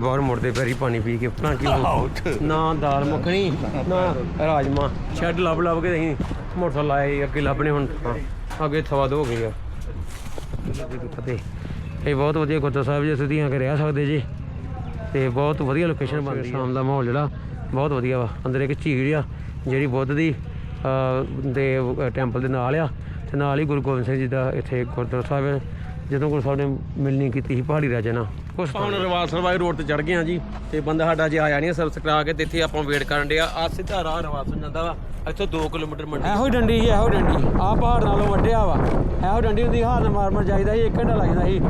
ਬਾਹਰ ਮੁੜਦੇ ਪੈਰੀ ਪਾਣੀ ਪੀ ਕੇ ਭਲਾ ਕੀ? ਨਾ ਦਾਲ ਮੱਖਣੀ ਨਾ ਰਾਜਮਾ। ਸ਼ੈੱਡ ਲੱਭ ਲੱਭ ਕੇ ਅਸੀਂ ਮੋਟਰਸਾਈਕਲ ਲਾਏ ਅੱਗੇ ਲੱਭਣੇ ਹੁਣ। ਅੱਗੇ ਥਵਾ ਦੋ ਹੋ ਗਏ ਆ। ਫਤਿਹ ਇਹ ਬਹੁਤ ਵਧੀਆ ਗੁਰਦੁਆਰਾ ਸਾਹਿਬ ਜੀ ਤੁਸੀਂ ਆ ਕੇ ਰਹਿ ਸਕਦੇ ਜੀ। ਤੇ ਬਹੁਤ ਵਧੀਆ ਲੋਕੇਸ਼ਨ ਬਣਦੀ ਸ਼ਾਮ ਦਾ ਮਾਹੌਲ ਜਿਹੜਾ ਬਹੁਤ ਵਧੀਆ ਵਾ। ਅੰਦਰ ਇੱਕ ਝੀਲ ਆ ਜਿਹੜੀ ਬੁੱਧ ਦੀ ਦੇ ਟੈਂਪਲ ਦੇ ਨਾਲ ਆ। ਤੇ ਨਾਲ ਹੀ ਗੁਰੂ ਗੋਬਿੰਦ ਸਿੰਘ ਜੀ ਦਾ ਇੱਥੇ ਗੁਰਦੁਆਰਾ ਸਾਹਿਬ ਜਦੋਂ ਗੁਰੂ ਸਾਹਿਬ ਨੇ ਮਿਲਣੀ ਕੀਤੀ ਸੀ ਪਹਾੜੀ ਰਾਜੇ ਨਾਲ। ਕੁਛ ਹੁਣ ਰਵਾਲ ਸਰਵਾਈ ਰੋਡ ਤੇ ਚੜ ਗਏ ਆ ਜੀ ਤੇ ਬੰਦਾ ਸਾਡਾ ਜੇ ਆਇਆ ਨਹੀਂ ਸਰਵਿਸ ਕਰਾ ਕੇ ਤੇ ਇੱਥੇ ਆਪਾਂ ਵੇਟ ਕਰਨ ਡਿਆ। ਆ ਸਿੱਧਾ ਰਾਹ ਰਵਾਲ ਤੋਂ ਜਾਂਦਾ ਵਾ। ਇੱਥੋਂ 2 ਕਿਲੋਮੀਟਰ ਮੰਡੀ ਇਹੋ ਹੀ ਡੰਡੀ ਸੀ ਇਹੋ ਡੰਡੀ। ਆਹ ਪਹਾੜ ਨਾਲੋਂ ਵੱਡਿਆ ਵਾ। ਇਹੋ ਡੰਡੀ ਹੁੰਦੀ ਹਾਰਨ ਮਾਰ ਮਾਰ ਜਾਈਦਾ ਸੀ 1 ਘੰਟਾ ਲੱਗ ਜਾਂਦਾ ਸੀ।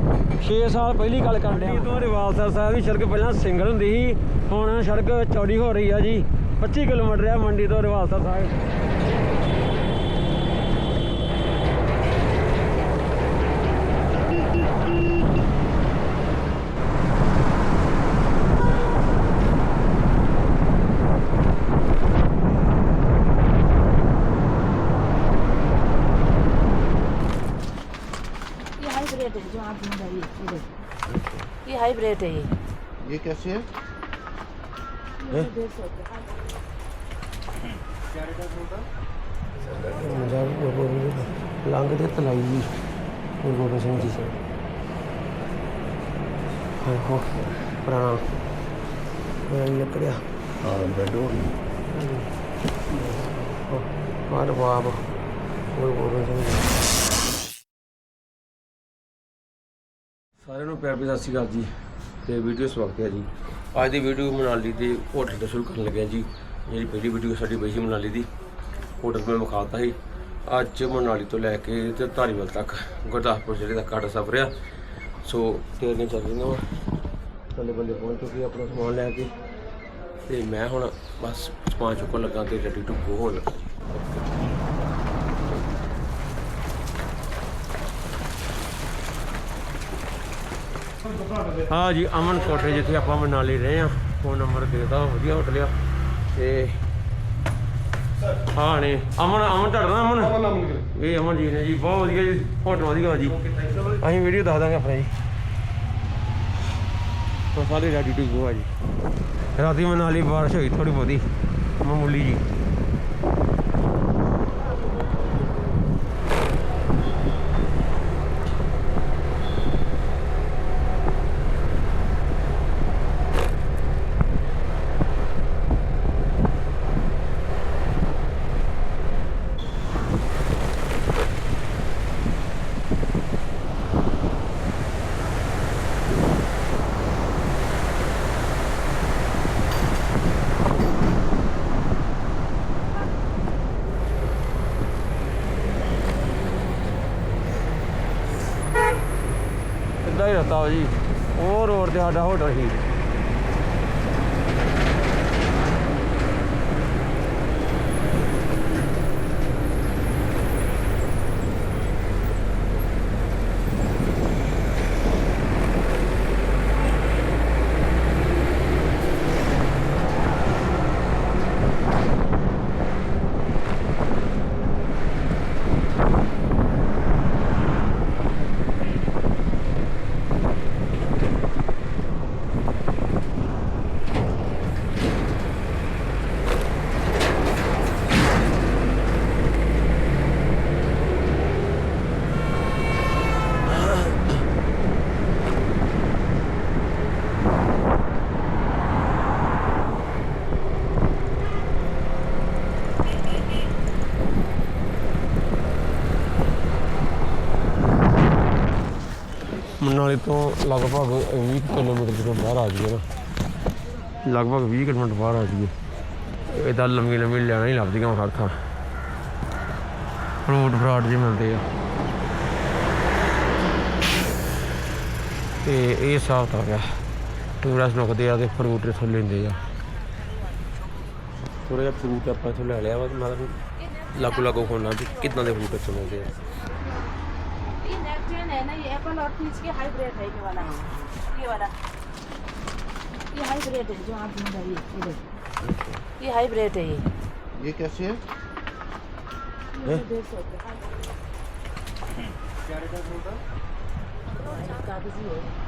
6 ਸਾਲ ਪਹਿਲੀ ਗੱਲ ਕਰਨ ਡਿਆ। ਤੋਂ ਰਿਵਾਲਸਰ ਸਾਹਿਬ ਦੀ ਸੜਕ ਪਹਿਲਾਂ ਸਿੰਗਲ ਹੁੰਦੀ ਸੀ। ਹੁਣ ਸੜਕ ਚੌੜੀ ਹੋ ਰਹੀ ਆ ਜੀ। 25 ਕਿਲੋਮੀਟਰ ਆ ਮੰਡੀ ਤੋਂ ਰਿਵਾਲਸਰ ਸਾਹਿਬ देखो। ये हाइब्रिड है ये ये कैसे है ये डेढ़ सौ रुपये ਲੰਘ ਦੇ ਤਲਾਈ ਜੀ ਗੁਰੂ ਗੋਬਿੰਦ ਸਿੰਘ ਜੀ ਹਾਂ ਹੋ ਪੁਰਾਣਾ ਇਹ ਲੱਕੜਿਆ हाँ बेड हो ਮਾਰ ਬਾਬ ਗੁਰੂ ਗੋਬਿੰਦ ਸਿੰਘ ਜੀ ਸਾਰਿਆਂ ਨੂੰ ਪਿਆਰ ਭਰੀ ਸਤਿ ਸ਼੍ਰੀ ਅਕਾਲ ਜੀ ਤੇ ਵੀਡੀਓ ਸਵਾਗਤ ਹੈ ਜੀ। ਅੱਜ ਦੀ ਵੀਡੀਓ ਮਨਾਲੀ ਦੇ ਹੋਟਲ ਤੋਂ ਸ਼ੁਰੂ ਕਰਨ ਲੱਗੇ ਹਾਂ ਜੀ। ਜਿਹੜੀ ਪਹਿਲੀ ਵੀਡੀਓ ਸਾਡੀ ਪਈ ਸੀ ਮਨਾਲੀ ਦੀ। ਹੋਟਲ ਮੈਂ ਵਿਖਾਤਾ ਸੀ। ਅੱਜ ਮਨਾਲੀ ਤੋਂ ਲੈ ਕੇ ਤੇ ਧਾਰੀਵਾਲ ਤੱਕ ਗੁਰਦਾਸਪੁਰ ਜ਼ਿਲ੍ਹੇ ਦਾ ਕਾੜਾ ਸਫ਼ਰ ਆ। ਸੋ ਤਿਆਰੀਆਂ ਚੱਲ ਰਹੀਆਂ ਵਾ। ਥੱਲੇ ਬੰਦੇ ਪਹੁੰਚ ਚੁੱਕੇ ਆ ਆਪਣਾ ਸਮਾਨ ਲੈ ਕੇ। ਤੇ ਮੈਂ ਹੁਣ ਬਸ ਸਮਾਨ ਚੁੱਕਣ ਲੱਗਾ ਤੇ ਰੈਡੀ ਟੂ ਗੋ ਹੋਣ। ਲੱਗਾ ਹਾਂ ਜੀ ਅਮਨ ਕੋਠੇ ਜਿੱਥੇ ਆਪਾਂ ਮਨਾਲੀ ਰਹੇ ਆ ਫੋਨ ਨੰਬਰ ਦੇਦਾ ਵਧੀਆ ਹੋਟਲ ਆ। ਤੇ ਹਾਂ ਨੇ ਅਮਨ ਅਮਨ ਤੁਹਾਡਾ ਅਮਨ? ਇਹ ਅਮਨ ਜੀ ਨੇ ਜੀ ਬਹੁਤ ਵਧੀਆ ਜੀ ਹੋਟਲ ਵਧੀਆ ਜੀ। ਅਸੀਂ ਵੀਡੀਓ ਦੱਸ ਦਾਂਗੇ ਆਪਣਾ ਜੀ। ਤਾਂ ਸਾਰੇ ਰੈਡੀ ਟੂ ਗੋ ਆ ਜੀ। ਰਾਤੀ ਮਨਾਲੀ ਬਾਰਿਸ਼ ਹੋਈ ਥੋੜੀ ਬਹੁਤੀ ਮਾਮੂਲੀ ਜੀ ਸਿੱਧਾ ਹੀ ਰਸਤਾ ਵਾ ਜੀ ਉਹ ਰੋਡ ਬਰਨਾਲੇ ਤੋਂ ਲਗਭਗ 20 ਕਿਲੋਮੀਟਰ ਜਦੋਂ ਬਾਹਰ ਆ ਜੀਏ ਨਾ, ਲਗਭਗ 20 ਕਿਲੋਮੀਟਰ ਬਾਹਰ ਆ ਜੀਏ ਇਹ ਤਾਂ ਲੰਮੀ ਲੰਮੀ ਲੈਣਾ ਹੀ ਲੱਭਦੀਆਂ ਸੜਕਾਂ। ਫਰੂਟ ਫਰਾਟ ਜੇ ਮਿਲਦੇ ਆ। ਤੇ ਇਹ ਸਾਫ਼ ਹੋ ਗਿਆ ਟੂਰਿਸਟ ਨੁਕਦੇ ਆ ਤੇ ਫਰੂਟ ਇਥੋਂ ਲੈਂਦੇ ਆ। ਥੋੜਾ ਜਿਹਾ ਫਰੂਟ ਆਪਾਂ ਇਥੋਂ ਲੈ ਲਿਆ ਵਾ ਨਾਲ ਲਾਗੂ ਲਾਗੂ ਹੋਣਾ ਵੀ ਕਿੰਨਾ ਦੇ ਫਰੂਟ ਇਥੋਂ ਮਿਲਦੇ ਆ। है ना ये एप्पल और पीच के हाइब्रिड है ये वाला। ये वाला। ये हाइब्रिड है जो आप ढूंढ रही है ये देखो। ये हाइब्रिड है ये। ये कैसे है? ये डेढ़ सौ रुपये कागज़ी है।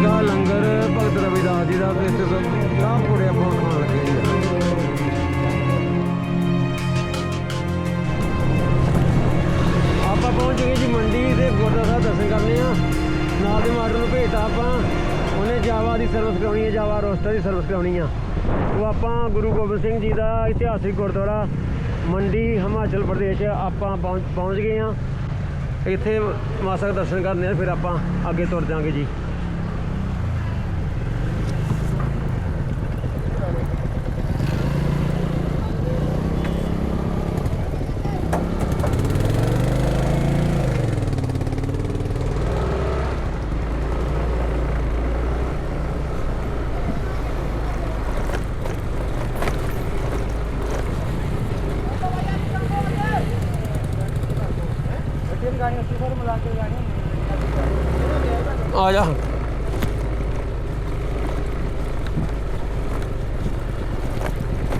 ਲੱਗਾ ਲੰਗਰ, ਭਗਤ ਰਵਿਦਾਸ ਜੀ ਦਾ ਤੇ ਇੱਥੇ ਤੋਂ ਆਪਾਂ ਖਾਣ ਲੱਗੇ ਜੀ। ਆਪਾਂ ਪਹੁੰਚ ਗਏ ਜੀ ਮੰਡੀ ਤੇ ਗੁਰਦੁਆਰਾ ਸਾਹਿਬ ਦਰਸ਼ਨ ਕਰਨੇ ਆ। ਨਾਲ ਦੇ ਮਾਡਲ ਨੂੰ ਭੇਜਤਾ ਆਪਾਂ। ਉਹਨੇ ਜਾਵਾ ਦੀ ਸਰਵਿਸ ਕਰਾਉਣੀ ਹੈ ਜਾਵਾ ਰੋਸਟਰ ਦੀ ਸਰਵਿਸ ਕਰਾਉਣੀ ਆ। ਉਹ ਆਪਾਂ ਗੁਰੂ ਗੋਬਿੰਦ ਸਿੰਘ ਜੀ ਦਾ ਇਤਿਹਾਸਿਕ ਗੁਰਦੁਆਰਾ ਮੰਡੀ ਹਿਮਾਚਲ ਪ੍ਰਦੇਸ਼ ਆਪਾਂ ਪਹੁੰਚ ਪਹੁੰਚ ਗਏ ਆ। ਇੱਥੇ ਮਾਸਾ ਦਰਸ਼ਨ ਕਰਨੇ ਆ, ਫਿਰ ਆਪਾਂ ਅੱਗੇ ਤੁਰ ਜਾਾਂਗੇ ਜੀ। ਆ ਜਾ।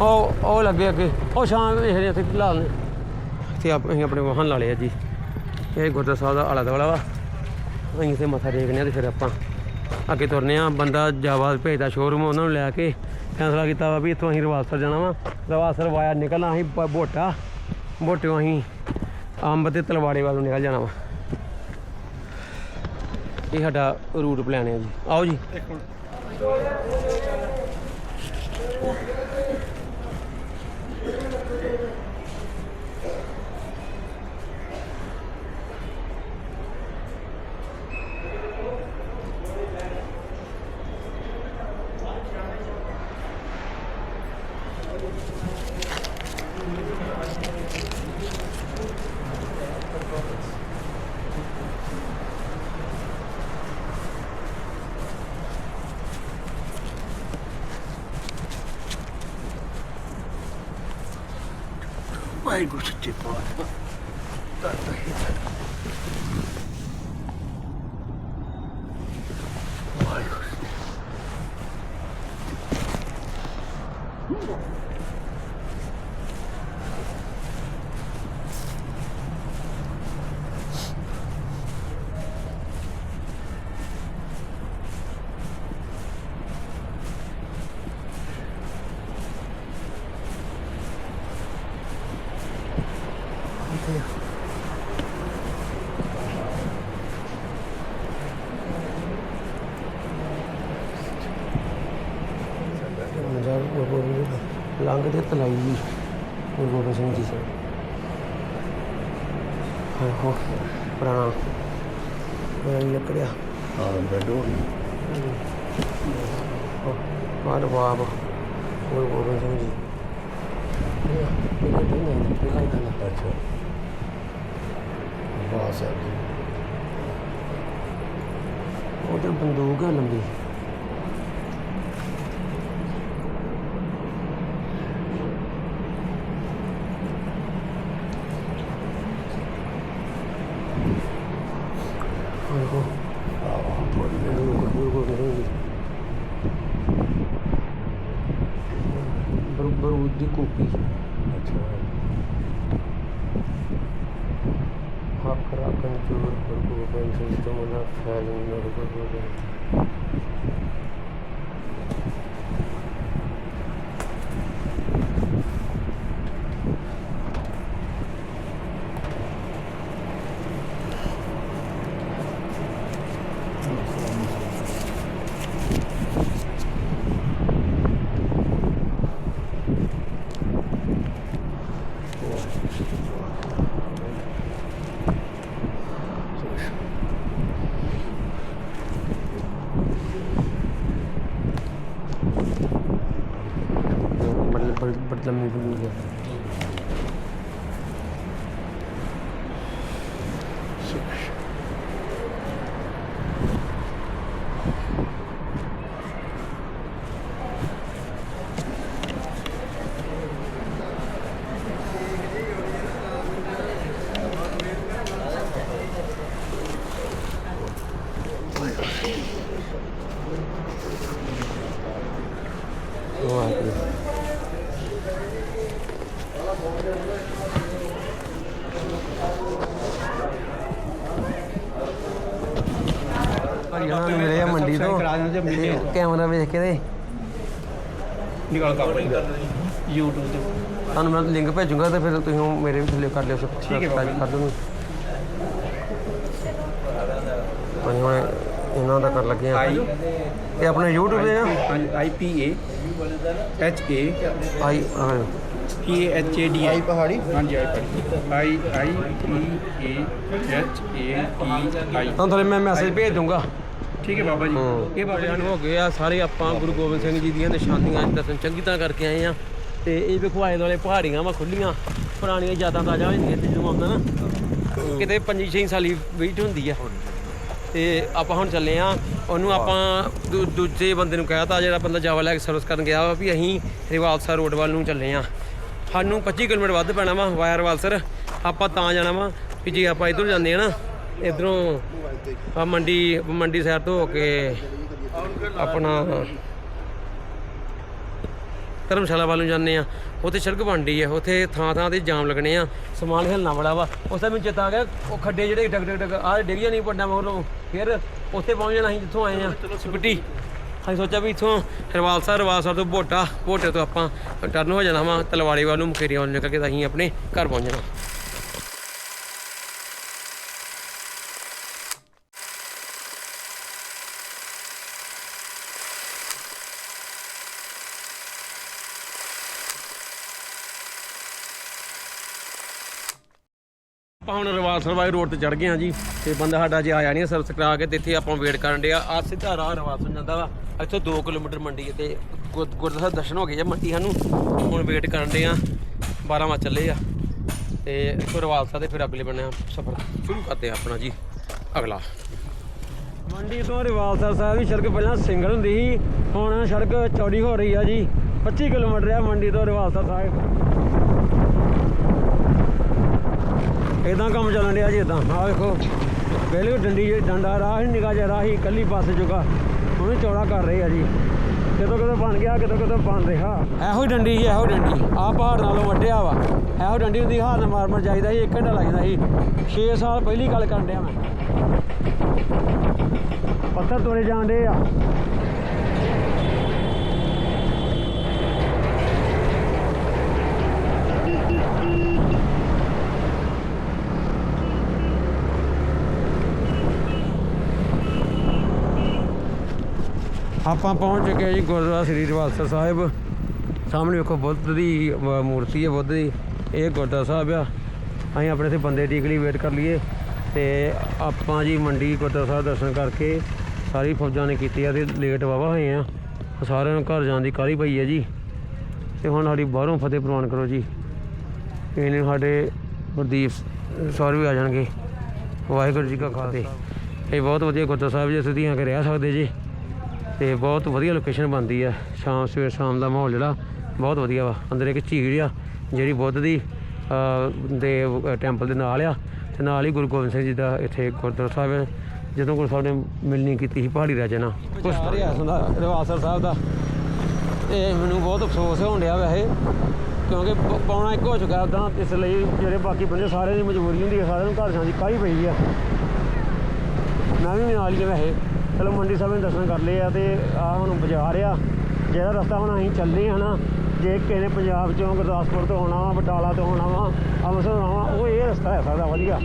ਉਹ ਉਹ ਲੱਗੇ ਅੱਗੇ। ਉਹ ਸ਼ਾਮ ਵੇਖਦੇ ਇੱਥੇ ਲਾ ਨੇ। ਤੇ ਆਪ ਅਸੀਂ ਆਪਣੇ ਵਾਹਨ ਲਾ ਲਿਆ ਜੀ। ਇਹ ਗੁਰਦੁਆਰਾ ਸਾਹਿਬ ਦਾ ਆਲਾ ਦੁਆਲਾ ਵਾ। ਅਸੀਂ ਇੱਥੇ ਮੱਥਾ ਟੇਕਨੇ ਆ ਤੇ ਫਿਰ ਆਪਾਂ ਅੱਗੇ ਤੁਰਨੇ ਆ। ਬੰਦਾ ਜਾਵਾ ਭੇਜਦਾ ਸ਼ੋਰੂਮ ਉਹਨਾਂ ਨੂੰ ਲੈ ਕੇ। ਫੈਸਲਾ ਕੀਤਾ ਵਾ ਵੀ ਇੱਥੋਂ ਅਸੀਂ ਰਵਾਸਰ ਜਾਣਾ ਵਾ। ਰਵਾਸਰ ਵਾਇਆ ਨਿਕਲਣਾ, ਅਸੀਂ ਬ- ਬੋਟਾ। ਬੋਟਿਓਂ ਅਸੀਂ ਅੰਬ ਤੇ ਤਲਵਾੜੇ ਵੱਲ ਨੂੰ ਨਿਕਲ ਜਾਣਾ ਵਾ। ਇਹ ਸਾਡਾ ਰੂਟ ਪਲਾਨ ਹੈ ਜੀ। ਆਓ ਜੀ। ਵਾਹਿਗੁਰੂ ਸੱਚੇ ਪਾਤਸ਼ਾਹ। ਨਜ਼ਾਰਾ ਗੁਰੂ ਲੰਘ ਦੇ ਤਲਾਈ ਜੀ ਗੁਰੂ ਗੋਬਿੰਦ ਸਿੰਘ ਜੀ ਹਾਂ ਹੋ ਪੁਰਾਣਾ ਪੁਰਾਣੀ ਲੱਕੜਿਆ ਹਾਂ ਬੈਠੋ ਮਾਰ ਬਾਬ ਗੁਰੂ ਗੋਬਿੰਦ ਸਿੰਘ ਜੀ ਇਹ ਇਹ ਨਹੀਂ ਨਹੀਂ ਪਹਿਲਾਂ ਹੀ ਤਾਂ ਅੱਛਾ ਵਾਹ ਸਾਹਿਬ ਜੀ ਉਹ ਤਾਂ ਬੰਦੂਕ ਹੈ ਲੰਬੀ ਆਹੋ ਬੰਦੂਕ ਗੁਰੂ ਗੋਬਿੰਦ ਸਿੰਘ ਜੀ ਬਰੂ ਬਰੂ ਦੀ ਕੋਪੀ ਅੱਛਾ ਹੱਕ ਰਾਖਣ ਜੋਰ ਗੁਰੂ ਗੋਬਿੰਦ ਸਿੰਘ ਤੋਂ ਨਾ The movie. ਭਾਈ ਉਹਨਾਂ ਨੂੰ ਮਿਲੇ ਆ ਮੰਡੀ ਤੋਂ। ਤੇ ਕੈਮਰਾ ਵੇਖ ਕੇ ਤੇ ਨਿਕਾਲ ਕਰ ਰਹੀ YouTube ਤੇ। ਤੁਹਾਨੂੰ ਮੈਂ ਲਿੰਕ ਭੇਜੂੰਗਾ ਤੇ ਫਿਰ ਤੁਸੀਂ ਉਹ ਮੇਰੇ ਵੀ ਥੱਲੇ ਕਰ ਲਿਓ ਠੀਕ ਹੈ ਕਰ ਦਿਓ ਅਸੀਂ ਹੁਣ ਇਹਨਾਂ ਦਾ ਕਰ ਲੱਗੇ ਆ। ਇਹ ਆਪਣੇ YouTube ਤੇ ਆ? I P A H A I P A H A D I ਪਹਾੜੀ? ਹਾਂਜੀ ਆਈ ਆਈ ਆਈ P A H A T I ਤੁਹਾਨੂੰ ਥੱਲੇ ਮੈਂ ਮੈਸੇਜ ਭੇਜ ਦੂੰਗਾ। ਠੀਕ ਹੈ ਬਾਬਾ ਜੀ। ਇਹ ਬਾਬਿਆਂ ਨੂੰ ਹੋ ਗਏ ਆ ਸਾਰੇ ਆਪਾਂ ਗੁਰੂ ਗੋਬਿੰਦ ਸਿੰਘ ਜੀ ਦੀਆਂ ਨਿਸ਼ਾਨੀਆਂ ਅੱਜ ਦਰਸ਼ਨ ਚੰਗੀ ਤਰ੍ਹਾਂ ਕਰਕੇ ਆਏ ਆ। ਤੇ ਇਹ ਵੇਖੋ ਆਲੇ ਦੁਆਲੇ ਪਹਾੜੀਆਂ ਵਾ ਖੁੱਲੀਆਂ ਪੁਰਾਣੀਆਂ ਯਾਦਾਂ ਤਾਜ਼ਾ ਹੋ ਜਾਂਦੀਆਂ ਤੇ ਜਦੋਂ ਆਉਂਦਾ ਨਾ। ਕਿਤੇ 5-6 ਸਾਲੀ ਵੇਟ ਹੁੰਦੀ ਆ। ਤੇ ਆਪਾਂ ਹੁਣ ਚੱਲੇ ਆ ਉਹਨੂੰ ਆਪਾਂ ਦੂ- ਦੂਜੇ ਬੰਦੇ ਨੂੰ ਕਹਿਤਾ ਜਿਹੜਾ ਬੰਦਾ ਜਾਵਾ ਲੈ ਕੇ ਸਰਵਿਸ ਕਰਨ ਗਿਆ ਵਾ ਵੀ ਅਸੀਂ ਰਿਵਾਲਸਰ ਰੋਡ ਵੱਲ ਨੂੰ ਚੱਲੇ ਆ। ਸਾਨੂੰ 25 ਕਿਲੋਮੀਟਰ ਵੱਧ ਪੈਣਾ ਵਾ ਵਾਇਆ ਰਿਵਾਲਸਰ ਆਪਾਂ ਤਾਂ ਜਾਣਾ ਵਾ ਵੀ ਜੇ ਆਪਾਂ ਇਧਰ ਜਾਂਦੇ ਆ ਨਾ ਇਧਰੋਂ ਆ ਮੰਡੀ ਮੰਡੀ ਸਾਈਡ ਤੋਂ ਹੋ ਕੇ ਆਪਣਾ ਧਰਮਸ਼ਾਲਾ ਵੱਲ ਨੂੰ ਜਾਂਦੇ ਆ ਉੱਥੇ ਸੜਕ ਬਣਦੀ ਆ ਉੱਥੇ ਥਾਂ ਥਾਂ ਤੇ ਜਾਮ ਲੱਗਣੇ ਆ, ਸਮਾਨ ਹਿਲਣਾ ਬੜਾ ਵਾ। ਉਸ ਦਾ ਮੈਨੂੰ ਚੇਤਾ ਆ ਗਿਆ, ਉਹ ਖੱਡੇ ਜਿਹੜੇ ਡਗ ਡਗ ਡਗ, ਆਹ ਡੇਰੀਆਂ ਨਹੀਂ ਪੜਨਾ ਮਗਰੋਂ ਫਿਰ ਉੱਥੇ ਪਹੁੰਚ ਜਾਣਾ ਅਸੀਂ ਜਿੱਥੋਂ ਆਏ ਆ ਸਿਪਟੀ, ਅਸੀਂ ਸੋਚਿਆ ਵੀ ਇਥੋਂ ਹਰਵਾਲਸਾ ਹਰਵਾਲਸਾ ਤੋਂ ਬੋਟਾ, ਬੋਟੇ ਤੋਂ ਆਪਾਂ ਟਰਨ ਹੋ ਜਾਣਾ ਵਾ, ਤਲਵਾੜੇ ਵੱਲ ਨੂੰ ਮੁਕੇਰੀ ਵੱਲ ਨਿਕਲ ਕੇ ਅਸੀਂ ਆਪਣੇ ਘਰ ਪਹੁੰਚ ਜਾਣਾ। ਆਪਾਂ ਹੁਣ ਰੋਡ ਤੇ ਚੜ ਗਏ ਆ ਜੀ ਤੇ ਬੰਦਾ ਸਾਡਾ ਜੇ ਆਇਆ ਨਹੀਂ ਸਰਵਿਸ ਕਰਾ ਕੇ ਤੇ ਇੱਥੇ ਆਪਾਂ ਵੇਟ ਕਰਨ ਡਿਆ। ਆ ਸਿੱਧਾ ਰਾਹ ਰਵਾਸਰ ਜਾਂਦਾ ਵਾ, ਇੱਥੋਂ 2 ਕਿਲੋਮੀਟਰ ਮੰਡੀ ਹੈ ਤੇ ਗੁਰ- ਗੁਰਦੁਆਰਾ ਸਾਹਿਬ ਦਰਸ਼ਨ ਹੋ ਗਏ ਜਾਂ ਮੰਡੀ ਸਾਨੂੰ। ਹੁਣ ਵੇਟ ਕਰਨ ਦੇ ਆ 12 ਵਜੇ ਚੱਲੇ ਆ। ਤੇ ਇੱਥੋਂ ਰਵਾਸਾ ਤੇ ਫਿਰ ਅਗਲੇ ਬੰਨੇ ਸਫ਼ਰ ਸ਼ੁਰੂ ਕਰਦੇ ਆ ਆਪਣਾ ਜੀ। ਅਗਲਾ। ਮੰਡੀ ਤੋਂ ਰਿਵਾਲਸਰ ਸਾਹਿਬ ਦੀ ਸੜਕ ਪਹਿਲਾਂ ਸਿੰਗਲ ਹੁੰਦੀ ਸੀ, ਹੁਣ ਸੜਕ ਚੌੜੀ ਹੋ ਰਹੀ ਆ ਜੀ। 25 ਕਿਲੋਮੀਟਰ ਆ ਮੰਡੀ ਤੋਂ ਰਿਵਾਲਸਰ ਸਾਹਿਬ। ਇਦਾਂ ਕੰਮ ਚੱਲਣ ਡਿਆ ਜੀ ਇਦਾਂ ਆਹ ਵੇਖੋ ਪਹਿਲੇ ਡੰਡੀ ਜਿਹੀ- ਡੰਡਾ ਰਾਹ ਹੀ ਨਿਕਾ ਜਿਹਾ, ਰਾਹ ਹੀ ਇਕੱਲੀ ਪਾਸੇ ਜੁਗਾ ਉਹਨੂੰ ਚੌੜਾ ਕਰ ਰਹੇ ਆ ਜੀ। ਕਿਤੋਂ ਕਿਤੋਂ ਬਣ ਗਿਆ, ਕਿਤੋਂ ਕਿਤੋਂ ਬਣ ਰਿਹਾ। ਇਹੋ ਹੀ ਡੰਡੀ ਜੀ, ਇਹੋ ਡੰਡੀ। ਆਹ ਪਹਾੜ ਨਾਲੋਂ ਵੱਡਿਆ ਵਾ। ਇਹੋ ਡੰਡੀ ਹੁੰਦੀ ਹਾਰ ਮਾਰ ਮਾਰ ਜਾਈਦਾ ਸੀ, ਇੱਕ ਘੰਟਾ ਲੱਗਦਾ ਸੀ। 6 ਸਾਲ ਪਹਿਲੀ ਗੱਲ ਕਰਨ ਡਿਆ ਮੈਂ। ਪੱਥਰ ਤੋੜੇ ਜਾਂਦੇ ਆ। ਆਪਾਂ ਪਹੁੰਚ ਚੁੱਕੇ ਹਾਂ ਜੀ ਗੁਰਦੁਆਰਾ ਸ੍ਰੀ ਰਵਾਸਰ ਸਾਹਿਬ। ਸਾਹਮਣੇ ਵੇਖੋ ਬੁੱਧ ਦੀ ਮੂਰਤੀ ਹੈ ਬੁੱਧ ਦੀ। ਇਹ ਗੁਰਦੁਆਰਾ ਸਾਹਿਬ ਆ। ਅਸੀਂ ਆਪਣੇ ਇੱਥੇ ਬੰਦੇ ਦੀ ਲਈ ਵੇਟ ਕਰ ਲਈਏ ਤੇ ਆਪਾਂ ਜੀ ਮੰਡੀ ਗੁਰਦੁਆਰਾ ਸਾਹਿਬ ਦਰਸ਼ਨ ਕਰਕੇ ਸਾਰੀ ਫੌਜਾਂ ਨੇ ਕੀਤੀ ਆ ਤੇ ਲੇਟ ਵਾਵਾ ਹੋਏ ਆ। ਸਾਰਿਆਂ ਨੂੰ ਘਰ ਜਾਣ ਦੀ ਕਾਹਲੀ ਪਈ ਹੈ ਜੀ। ਤੇ ਹੁਣ ਸਾਡੀ ਬਾਹਰੋਂ ਫਤਿਹ ਪ੍ਰਵਾਨ ਕਰੋ ਜੀ। ਇਹਨੇ ਸਾਡੇ ਗੁਰਦੀਪ ਸੌਰ ਵੀ ਆ ਜਾਣਗੇ। ਵਾਹਿਗੁਰੂ ਜੀ ਕਾ ਖਾਲਸਾ। ਇਹ ਬਹੁਤ ਵਧੀਆ ਗੁਰਦੁਆਰਾ ਸਾਹਿਬ ਜੀ ਤੁਸੀਂ ਆ ਕੇ ਰਹਿ ਸਕਦੇ ਜੀ। ਤੇ ਬਹੁਤ ਵਧੀਆ ਲੋਕੇਸ਼ਨ ਬਣਦੀ ਆ। ਸ਼ਾਮ ਸਵੇਰ ਸ਼ਾਮ ਦਾ ਮਾਹੌਲ ਜਿਹੜਾ, ਬਹੁਤ ਵਧੀਆ ਵਾ। ਅੰਦਰ ਇੱਕ ਝੀਲ ਆ, ਜਿਹੜੀ ਬੁੱਧ ਦੀ ਦੇ ਟੈਂਪਲ ਦੇ ਨਾਲ ਆ। ਤੇ ਨਾਲ ਹੀ ਗੁਰੂ ਗੋਬਿੰਦ ਸਿੰਘ ਜੀ ਦਾ ਇੱਥੇ ਗੁਰਦੁਆਰਾ ਸਾਹਿਬ ਹੈ ਜਦੋਂ ਗੁਰੂ ਸਾਹਿਬ ਨੇ ਮਿਲਣੀ ਕੀਤੀ ਸੀ ਪਹਾੜੀ ਰਾਜੇ ਨਾਲ। ਕੁਛ ਰਿਹਾ ਸੁਣਾ ਰਵਾਸਰ ਸਾਹਿਬ ਦਾ। ਇਹ ਮੈਨੂੰ ਬਹੁਤ ਅਫਸੋਸ ਹੋਣ ਡਿਆ ਵੈਸੇ, ਕਿਉਂਕਿ ਪਾਉਣਾ ਇੱਕ ਹੋ ਚੁੱਕਾ ਉਦਾਂ ਇਸ ਲਈ ਜਿਹੜੇ ਬਾਕੀ ਬੰਦੇ ਸਾਰਿਆਂ ਦੀ ਮਜਬੂਰੀ ਹੁੰਦੀ ਹੈ ਸਾਰਿਆਂ ਨੂੰ ਘਰ ਸਾਂਝੀ ਕਾਹੀ ਪਈ ਆ। ਮੈਂ ਵੀ ਨਾਲ ਹੀ ਆ ਵੈਸੇ। ਚਲੋ ਮੰਡੀ ਸਾਹਿਬ ਦੇ ਦਰਸ਼ਨ ਕਰ ਲਏ ਆ ਤੇ ਆ ਹੁਣ ਬਾਜ਼ਾਰ ਆ ਜਿਹੜਾ ਰਸਤਾ ਹੁਣ ਅਸੀਂ ਚੱਲਦੇ ਆ ਨਾ ਜੇ ਕਿਸੇ ਨੇ ਪੰਜਾਬ ਚੋਂ ਗੁਰਦਾਸਪੁਰ ਤੋਂ ਆਉਣਾ ਵਾ ਬਟਾਲਾ ਤੋਂ ਆਉਣਾ ਵਾ ਅੰਮ੍ਰਿਤਸਰ ਆਉਣਾ ਉਹ ਇਹ ਰਸਤਾ ਹੈ ਸਕਦਾ ਵਧੀਆ।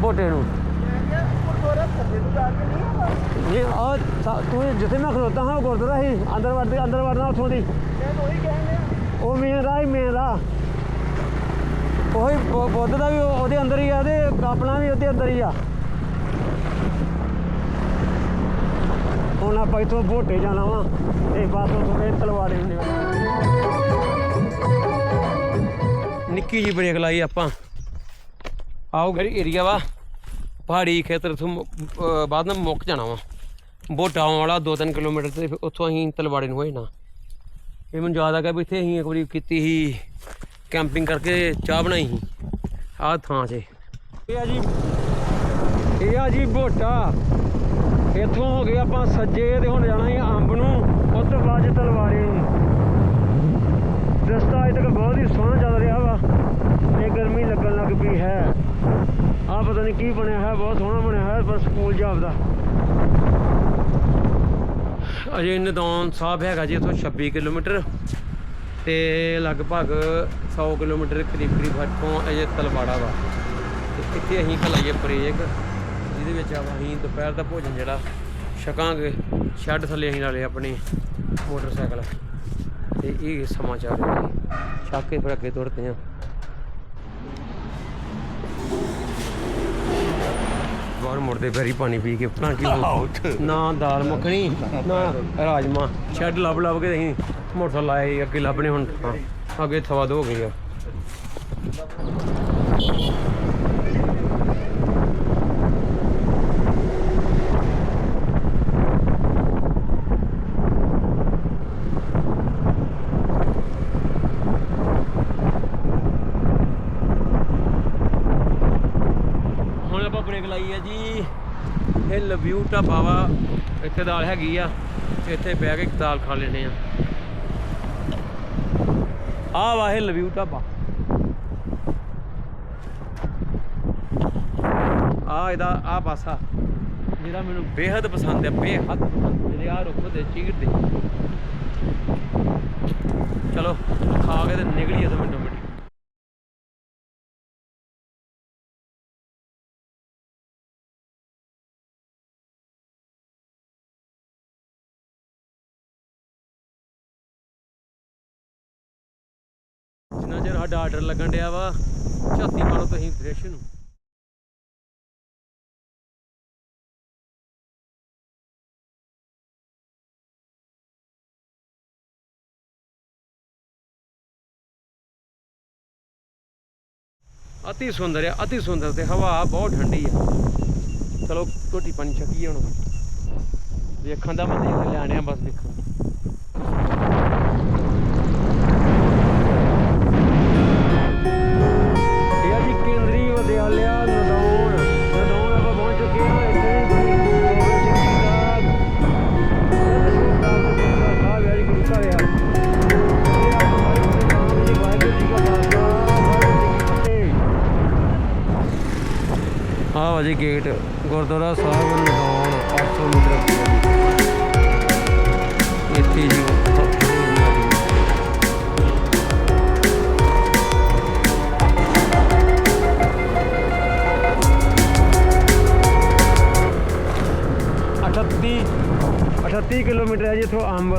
ਬੋਟੇ ਨੂੰ। ਇਹ ਆ ਤੂੰ ਜਿੱਥੇ ਮੈਂ ਖਲੋਤਾ ਹਾਂ ਉਹ ਗੁਰਦੁਆਰਾ ਸੀ ਅੰਦਰ ਵੜਦੇ ਅੰਦਰ ਵੜਨਾ ਉੱਥੋਂ ਦੀ। ਉਹ ਮੇਨ ਰਾਹ ਹੀ ਮੇਨ ਰਾਹ। ਉਹੀ ਬੁੱਧ ਦਾ ਵੀ ਉਹਦੇ ਅੰਦਰ ਹੀ ਆ ਤੇ ਆਪਣਾ ਵੀ ਉਹਦੇ ਅੰਦਰ ਹੀ ਆ। ਹੁਣ ਆਪਾਂ ਇੱਥੋਂ ਭੋਟੇ ਜਾਣਾ ਵਾ, ਤੇ ਬਸ ਉੱਥੋਂ ਫੇਰ ਤਲਵਾੜੇ ਹੁੰਦੇ ਨਿੱਕੀ ਜੀ ਬ੍ਰੇਕ ਲਾਈ ਆਪਾਂ। ਆਓ ਗਰੀ ਏਰੀਆ ਵਾ, ਪਹਾੜੀ ਖੇਤਰ ਤੋਂ ਬਾਅਦ ਨਾਲ ਮੁੱਕ ਜਾਣਾ ਵਾ। ਬੋਟਾਂ ਵਾਲਾ 2-3 ਕਿਲੋਮੀਟਰ ਤੇ ਉੱਥੋਂ ਅਸੀਂ ਤਲਵਾੜੇ ਨੂੰ ਹੋਏ ਨਾ ਇਹ ਮੈਨੂੰ ਯਾਦ ਆ ਗਿਆ ਵੀ ਇੱਥੇ ਅਸੀਂ ਇੱਕ ਵਾਰੀ ਕੀਤੀ ਸੀ ਕੈਂਪਿੰਗ ਕਰਕੇ ਚਾਹ ਬਣਾਈ ਸੀ। ਆਹ ਥਾਂ 'ਚ ਇਹ ਆ ਜੀ, ਇਹ ਆ ਜੀ ਬੋਟਾ। ਇੱਥੋਂ ਹੋ ਗਏ ਆਪਾਂ ਸੱਜੇ ਤੇ ਹੁਣ ਜਾਣਾ ਹੀ ਅੰਬ ਨੂੰ ਉਸ ਤੋਂ ਬਾਅਦ 'ਚ ਨੂੰ। ਰਸਤਾ ਅਜੇ ਤੱਕ ਬਹੁਤ ਹੀ ਸੋਹਣਾ ਚੱਲ ਰਿਹਾ ਵਾ। ਇਹ ਗਰਮੀ ਲੱਗਣ ਲੱਗ ਪਈ ਹੈ। ਆ ਪਤਾ ਨਹੀਂ ਕੀ ਬਣਿਆ ਹੈ, ਬਹੁਤ ਸੋਹਣਾ ਬਣਿਆ ਹੈ, ਪਰ ਸਕੂਲ ਜਾਪਦਾ ਅਜੇ ਨਦੌਨ ਸਾਹਿਬ ਹੈਗਾ ਜੀ ਇੱਥੋਂ 26 ਕਿਲੋਮੀਟਰ। ਤੇ ਲਗਭਗ 100 ਕਿਲੋਮੀਟਰ ਕਰੀਬ ਕਰੀਬ ਹੱਥੋਂ ਅਜੇ ਤਲਵਾੜਾ ਵਾ। ਤੇ ਇੱਥੇ ਅਸੀਂ ਖਲਾਈਏ ਬ੍ਰੇਕ ਜਿਹਦੇ ਵਿੱਚ ਅਸੀਂ ਦੁਪਹਿਰ ਦਾ ਭੋਜਨ ਜਿਹੜਾ ਛਕਾਂਗੇ ਛੱਡ ਥੱਲੇ ਅਸੀਂ ਨਾਲੇ ਆਪਣੇ ਮੋਟਰਸਾਈਕਲ। ਤੇ ਇਹ ਸਮਾਚਾਰ ਹੈ ਛੱਕ ਕੇ ਫਿਰ ਅੱਗੇ ਤੁਰਦੇ ਹਾਂ। ਬਾਹਰ ਮੁੜਦੇ ਫੇਰੀ ਪਾਣੀ ਪੀ ਕੇ ਪਤਾ ਕੀ ਨਾ ਦਾਲ ਮੱਖਣੀ ਨਾ ਰਾਜਮਾ ਸ਼ੈੱਡ ਲੱਭ ਲੱਭ ਕੇ ਅਸੀਂ ਮੋਟਰਸਾਈਕਲ ਲਾਏ ਅੱਗੇ ਲੱਭਣੇ ਹੁਣ। ਅੱਗੇ ਥਵਾ ਦੋ ਹੋ ਗਈ ਆ ਹੁਣ ਆਪਾਂ ਬ੍ਰੇਕ ਲਾਈ ਹੈ ਜੀ ਇਹ ਲਵਿਊ ਢਾਬਾ ਇੱਥੇ ਦਾਲ ਹੈਗੀ ਆ, ਇੱਥੇ ਬਹਿ ਕੇ ਦਾਲ ਖਾ ਲੈਣੇ ਆ। ਆ ਵਾ ਲਵਿਊ ਢਾਬਾ। ਆ ਇਹਦਾ ਆ ਪਾਸਾ ਜਿਹੜਾ ਮੈਨੂੰ ਬੇਹੱਦ ਪਸੰਦ ਹੈ ਬੇਹੱਦ ਪਸੰਦ। ਜਿਹੜੇ ਆ ਰੁੱਖ ਦੇ ਚੀੜ ਦੇ। ਚਲੋ, ਖਾ ਕੇ ਤੇ ਨਿਕਲੀਏ ਤਾਂ ਮਿੰਟੋ। ਸਾਡਾ ਆਰਡਰ ਲੱਗਣ ਡਿਆ ਵਾ। ਝਾਤੀ ਮਾਰੋ ਤੁਸੀਂ ਫਰੈਸ਼ ਨੂੰ। ਅਤੀ ਸੁੰਦਰ ਹੈ ਅਤੀ ਸੁੰਦਰ ਤੇ ਹਵਾ ਬਹੁਤ ਠੰਡੀ ਹੈ ਚਲੋ ਰੋਟੀ ਪਾਣੀ ਛਕੀਏ ਹੁਣ। ਵੇਖਣ ਦਾ ਮਜ਼ਾ ਹੀ ਲੈਣੇ ਆ, ਬਸ ਵੇਖਣ ਆਹ ਜੀ ਗੇਟ ਗੁਰਦੁਆਰਾ ਸਾਹਿਬ ਨਦੌਣ 800 ਮੀਟਰ ਅੱਗੇ ਇੱਥੇ ਜੀ ਅਠੱਤੀ ਕਿਲੋਮੀਟਰ ਹੈ ਜੀ ਇੱਥੋਂ ਅੰਬ।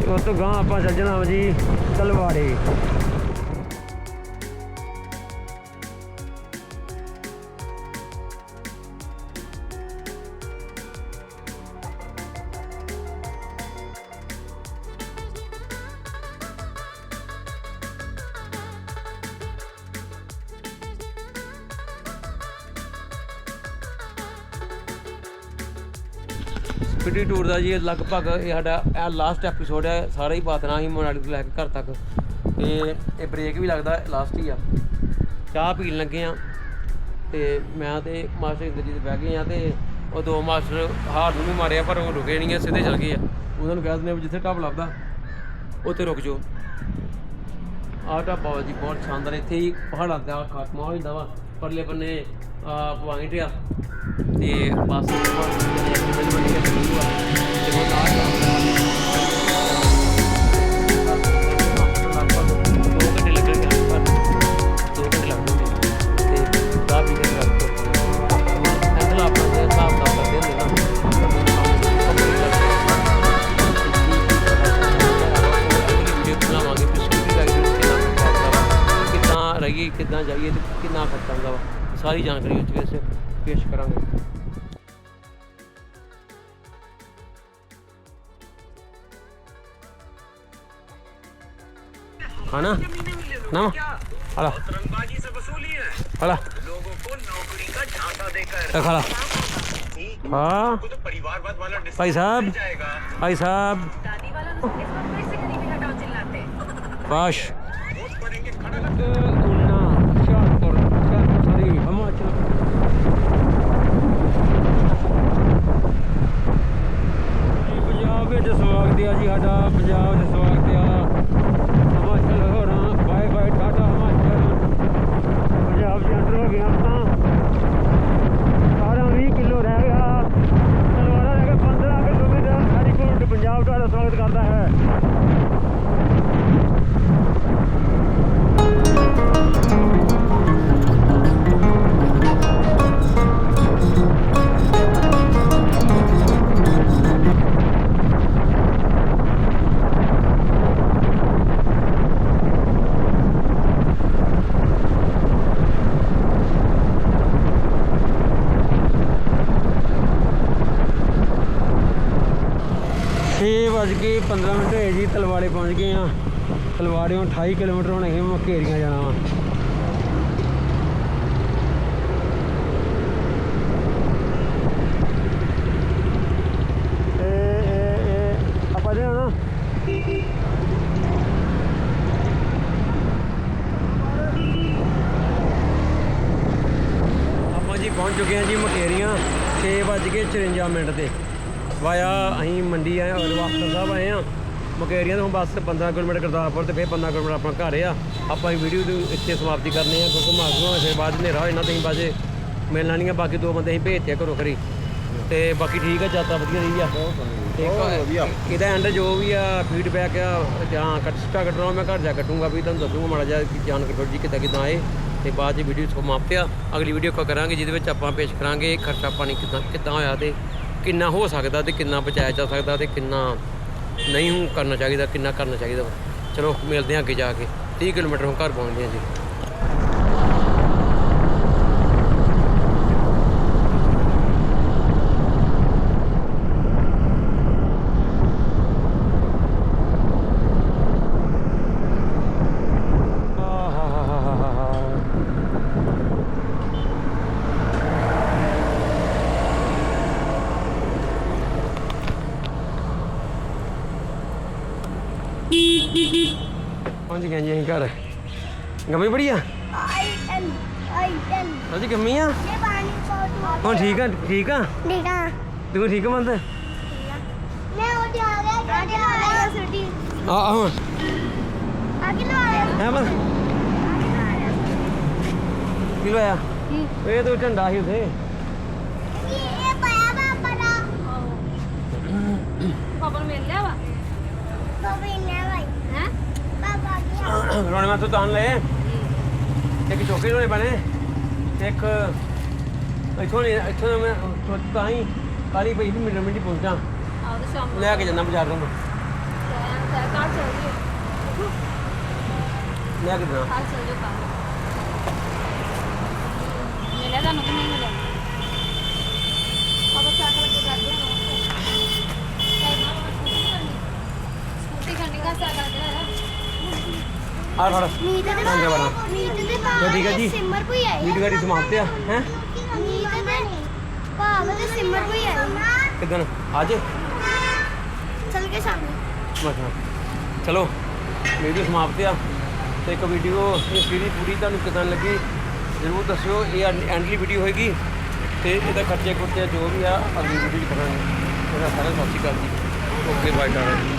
ਤੇ ਉਸ ਤੋਂ ਗਾਂ ਆਪਾਂ ਚੱਲ ਜਾਣਾ ਵਾ ਜੀ ਤਲਵਾੜੇ। ਦਾ ਜੀ ਲਗਭਗ ਇਹ ਸਾਡਾ, ਇਹ ਲਾਸਟ ਐਪੀਸੋਡ ਹੈ ਸਾਰਾ ਹੀ ਪਾਤਨਾ ਹੀ ਮੋਨਾਲੀ ਤੋਂ ਲੈ ਕੇ ਘਰ ਤੱਕ। ਤੇ ਇਹ ਬ੍ਰੇਕ ਵੀ ਲੱਗਦਾ ਲਾਸਟ ਹੀ ਆ। ਚਾਹ ਪੀਣ ਲੱਗੇ ਆ। ਤੇ ਮੈਂ ਤੇ ਮਾਸਟਰ ਇੰਦਰਜੀਤ ਬਹਿ ਗਏ ਆ ਤੇ ਉਹ ਦੋ ਮਾਸਟਰ ਹਾਰ ਨੂੰ ਵੀ ਮਾਰਿਆ, ਪਰ ਉਹ ਰੁਕੇ ਨਹੀਂ ਆ, ਸਿੱਧੇ ਚੱਲ ਗਏ ਆ। ਉਹਨਾਂ ਨੂੰ ਕਹਿ ਦਿੰਦੇ ਵੀ ਜਿੱਥੇ ਢਾਬ ਲੱਭਦਾ, ਉੱਥੇ ਰੁਕ ਜਾਓ। ਆਹ ਢਾਬਾ ਵਾ ਜੀ ਬਹੁਤ ਸ਼ਾਨਦਾਰ ਇੱਥੇ ਹੀ ਪਹਾੜਾਂ ਦਾ ਖਾਤਮਾ ਹੋ ਜਾਂਦਾ ਵਾ। ਪਰਲੇ ਬੰਨੇ ਪੁਆਇੰਟ ਆ। ਤੇ ਬਸ ਬਿਲ ਬਣੀ ਕਿੱਦਾਂ ਰਹੀਏ, ਕਿੱਦਾਂ ਜਾਈਏ ਤੇ ਕਿੰਨਾ ਖਰਚਾ ਆਉਂਦਾ ਵਾ? ਸਾਰੀ ਜਾਣਕਾਰੀ ਉਸ ਵਿੱਚ ਪੇਸ਼ ਕਰਾਂਗੇ। खाना ना हला रंगबाजी से वसूली है हला लोगों को नौकरी का झांसा देकर खड़ा हाँ तो परिवारवाद वाला डिस्कशन भाई साहब जाएगा भाई साहब पाश वोट करेंगे खड़ा उन्ना हुशियारपुर हुशियारपुर सारी हिमाचल ਜੀ, ਪੰਜਾਬ ਵਿੱਚ ਸਵਾਗਤ ਹੈ ਜੀ ਸਾਡਾ ਪੰਜਾਬ ਵਿੱਚ ਸਵਾਗਤ ਪੰਜਾਬ ਦੇ ਅੰਦਰ ਹੋ ਗਿਆ ਤਾਂ 18 20 ਕਿਲੋ ਰਹਿ ਗਿਆ। ਤਲਵਾੜਾ ਰਹਿ ਗਿਆ। 15 ਕਿਲੋਮੀਟਰ ਹਰੀਕੋਟ ਪੰਜਾਬ ਤੁਹਾਡਾ ਸਵਾਗਤ ਕਰਦਾ ਹੈ। ਤਲਵਾੜੇ ਪਹੁੰਚ ਗਏ ਆ। ਤਲਵਾੜਿਓਂ 28 ਕਿਲੋਮੀਟਰ ਹੁਣ ਅਸੀਂ ਮਕੇਰੀਆਂ ਜਾਣਾ ਵਾ। ਇਹ ਇਹ ਇਹ ਆਪਾਂ ਦੇ ਨਾ। ਆਪਾਂ ਜੀ ਪਹੁੰਚ ਚੁੱਕੇ ਹਾਂ ਜੀ ਮਕੇਰੀਆਂ 6 ਵੱਜ ਕੇ 54 ਮਿੰਟ ਮਕੇਰੀਆਂ ਤੋਂ ਬਸ 15 ਕਿਲੋਮੀਟਰ ਗੁਰਦਾਸਪੁਰ ਤੇ ਫਿਰ 15 ਕਿਲੋਮੀਟਰ ਆਪਣਾ ਘਰ ਆ। ਆਪਾਂ ਇਹ ਵੀਡੀਓ ਦੀ ਇੱਥੇ ਸਮਾਪਤੀ ਕਰਨੀ ਆ ਕਿਉਂਕਿ ਮਾਗਰੋਂ ਫਿਰ ਬਾਅਦ ਹਨੇਰਾ ਹੋ ਜਾਣਾ ਤੇ ਅਸੀਂ ਬਾਜੇ ਮਿਲਣਾ ਨਹੀਂ ਆ ਬਾਕੀ ਦੋ ਬੰਦੇ ਅਸੀਂ ਭੇਜਤੇ ਆ ਘਰੋਂ ਖਰੀ ਤੇ ਬਾਕੀ ਠੀਕ ਆ ਜਾਤਾ ਵਧੀਆ ਰਹੀ ਆ। ਤੇ ਇਹਦਾ ਐਂਡ ਜੋ ਵੀ ਆ ਫੀਡਬੈਕ ਆ ਜਾਂ ਕੱਟ ਸਟਾ ਕੱਟਣਾ ਮੈਂ ਘਰ ਜਾ ਕੱਟੂੰਗਾ ਵੀ ਤੁਹਾਨੂੰ ਦੱਸੂਗਾ ਮਾੜਾ ਜਿਹਾ ਕਿ ਜਾਣਕਾਰੀ ਥੋੜੀ ਜਿਹੀ ਕਿੱਦਾਂ ਕਿੱਦਾਂ ਆਏ। ਤੇ ਬਾਅਦ ਚ ਵੀਡੀਓ ਸਮਾਪਤ ਆ। ਅਗਲੀ ਵੀਡੀਓ ਕੋ ਕਰਾਂਗੇ ਜਿਹਦੇ ਵਿੱਚ ਆਪਾਂ ਪੇਸ਼ ਕਰਾਂਗੇ ਖਰਚਾ ਪਾਣੀ ਕਿੱਦਾਂ ਕਿੱਦਾਂ ਹੋਇਆ ਤੇ ਕਿੰਨਾ ਹੋ ਸਕਦਾ ਤੇ ਕਿੰਨਾ ਬਚਾਇਆ ਜਾ ਸਕਦਾ ਤੇ ਕਿੰਨਾ ਨਹੀਂ ਹੁਣ ਕਰਨਾ ਚਾਹੀਦਾ, ਕਿੰਨਾ ਕਰਨਾ ਚਾਹੀਦਾ ਚਲੋ, ਮਿਲਦੇ ਹਾਂ ਅੱਗੇ ਜਾ ਕੇ। 30 ਕਿਲੋਮੀਟਰ ਹੁਣ ਘਰ ਪਹੁੰਚਦੇ ਹਾਂ ਜੀ। ਪਹੁੰਚ ਗਏ ਜੀ ਅਸੀਂ ਘਰ। ਗੰਮੀ ਬੜੀ ਆ? ਆਈ ਐਨ ਆਈ ਐਨ ਅਜੀ ਗੰਮੀ ਆ? ਇਹ ਪਾਣੀ ਪਾਉ ਹੁਣ ਠੀਕ ਆ ਠੀਕ ਆ? ਠੀਕ ਆ। ਤੂੰ ਠੀਕ ਆ ਮੰਦ ਮੈਂ ਉੱਠ ਆ ਗਿਆ ਗੱਡੀ ਆ ਗਿਆ ਸੁਟੀ। ਆ ਆ ਹੁਣ। ਆ ਕਿਲੋ ਆ ਗਿਆ ਹੈ ਬਸ ਕਿਲੋ ਆ ਇਹ ਤੂੰ ਝੰਡਾ ਸੀ ਉਥੇ। ਇਹ ਪਾਇਆ ਬਾਪਾ ਦਾ ਖਬਰ ਮਿਲ ਲਿਆ ਵਾ? ਮੈਂ ਤੋਂ ਤਾਂ ਲਏ। ਇੱਕ ਚੋਕੇ ਲੋਣੇ ਬਣੇ ਇੱਕ ਇੱਥੋਂ ਨਹੀਂ ਇੱਥੋਂ ਮੈਂ ਤੋਂ ਤਾਂ ਹੀ ਕਾਲੀ ਪਈ ਵੀ ਮਿੰਟ ਮਿੰਟ ਪਹੁੰਚਾਂ। ਆਹ ਤੇ ਸ਼ਾਮ ਲੈ ਕੇ ਜਾਂਦਾ ਬਾਜ਼ਾਰ ਤੋਂ ਲੈ ਕੇ ਕਾਰ ਚੱਲ ਜੋ ਕਾਰ ਮਿਲਿਆ ਤੁਹਾਨੂੰ ਕਿ ਨਹੀਂ ਮਿਲਿਆ ਪਾਪਾ ਚਾਹ ਲੱਗੇ ਕਰਦੇ ਹਾਂ ਸਕੂਟੀ ਕਰਨੀ ਦਾ ਚਾਹ ਕਰਦੇ ਹਾਂ ਆ ਫੜ ਨੀਤ ਦੇ ਅੰਦਰ ਬਣਾ ਨੀਤ ਦੇ ਚਲੋ ਠੀਕ ਹੈ ਜੀ। ਸਿਮਰ ਕੋਈ ਆਏ ਵੀਡੀਓ ਗਾੜੀ ਸਮਾਪਤ ਆ ਹੈ? ਨੀਤ ਦੇ ਭਾਵ ਦੇ ਸਿਮਰ ਕੋਈ ਆਏ। ਕਿਦਨ ਅੱਜ? ਚਲ ਕੇ ਸਾਹਮਣੇ ਮਸਾ ਚਲੋ ਵੀਡੀਓ ਸਮਾਪਤ ਆ ਤੇ ਇੱਕ ਵੀਡੀਓ ਇਹ ਸੀਰੀ ਪੂਰੀ ਤੁਹਾਨੂੰ ਕਿਦਾਂ ਲੱਗੀ ਜ਼ਰੂਰ ਦੱਸਿਓ। ਇਹ ਐਂਡਲੀ ਵੀਡੀਓ ਹੋਏਗੀ ਤੇ ਇਹਦਾ ਖਰਚੇ ਖੁਰਚੇ ਜੋ ਵੀ ਆ ਅਗਲੀ ਵੀਡੀਓ 'ਚ ਕਰਾਂਗੇ। ਉਹਦਾ ਸਾਰਾ ਸਤਿ ਸ਼੍ਰੀ ਅਕਾਲ ਜੀ। Okay bye Tata